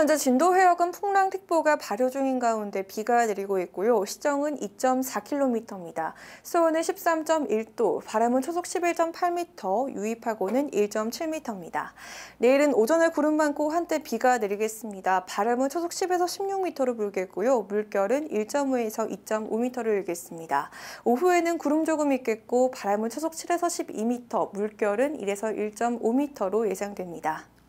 현재 진도 해역은 풍랑특보가 발효 중인 가운데 비가 내리고 있고요. 시정은 2.4km입니다. 수온은 13.1도, 바람은 초속 11.8m, 유입하고는 1.7m입니다. 내일은 오전에 구름 많고 한때 비가 내리겠습니다. 바람은 초속 10에서 16m로 불겠고요. 물결은 1.5에서 2.5m를 일겠습니다. 오후에는 구름 조금 있겠고 바람은 초속 7에서 12m, 물결은 1에서 1.5m로 예상됩니다.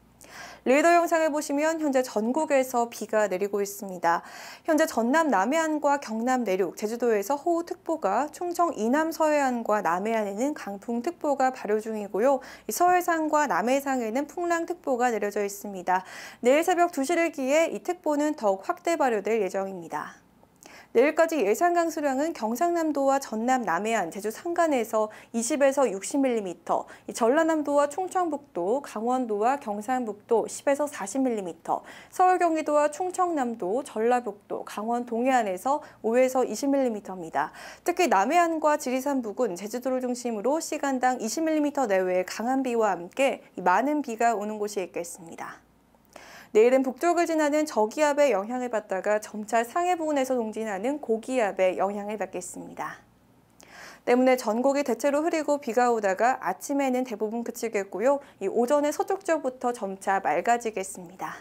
레이더 영상을 보시면 현재 전국에서 비가 내리고 있습니다. 현재 전남 남해안과 경남 내륙, 제주도에서 호우특보가, 충청 이남 서해안과 남해안에는 강풍특보가 발효 중이고요. 서해상과 남해상에는 풍랑특보가 내려져 있습니다. 내일 새벽 2시를 기해 이 특보는 더욱 확대 발효될 예정입니다. 내일까지 예상 강수량은 경상남도와 전남 남해안, 제주 산간에서 20에서 60mm, 전라남도와 충청북도, 강원도와 경상북도 10에서 40mm, 서울 경기도와 충청남도, 전라북도, 강원 동해안에서 5에서 20mm입니다. 특히 남해안과 지리산 부근, 제주도를 중심으로 시간당 20mm 내외의 강한 비와 함께 많은 비가 오는 곳이 있겠습니다. 내일은 북쪽을 지나는 저기압의 영향을 받다가 점차 상해 부근에서 동진하는 고기압의 영향을 받겠습니다. 때문에 전국이 대체로 흐리고 비가 오다가 아침에는 대부분 그치겠고요. 이 오전에 서쪽 지역부터 점차 맑아지겠습니다.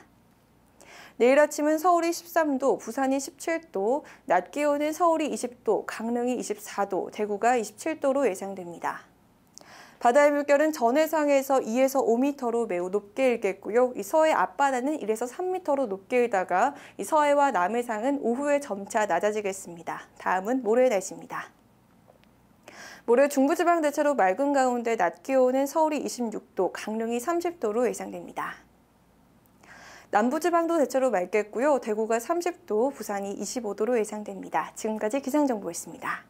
내일 아침은 서울이 13도, 부산이 17도, 낮 기온은 서울이 20도, 강릉이 24도, 대구가 27도로 예상됩니다. 바다의 물결은 전해상에서 2에서 5m로 매우 높게 일겠고요. 이 서해 앞바다는 1에서 3m로 높게 일다가 이 서해와 남해상은 오후에 점차 낮아지겠습니다. 다음은 모레 날씨입니다. 모레 중부지방 대체로 맑은 가운데 낮 기온은 서울이 26도, 강릉이 30도로 예상됩니다. 남부지방도 대체로 맑겠고요. 대구가 30도, 부산이 25도로 예상됩니다. 지금까지 기상정보였습니다.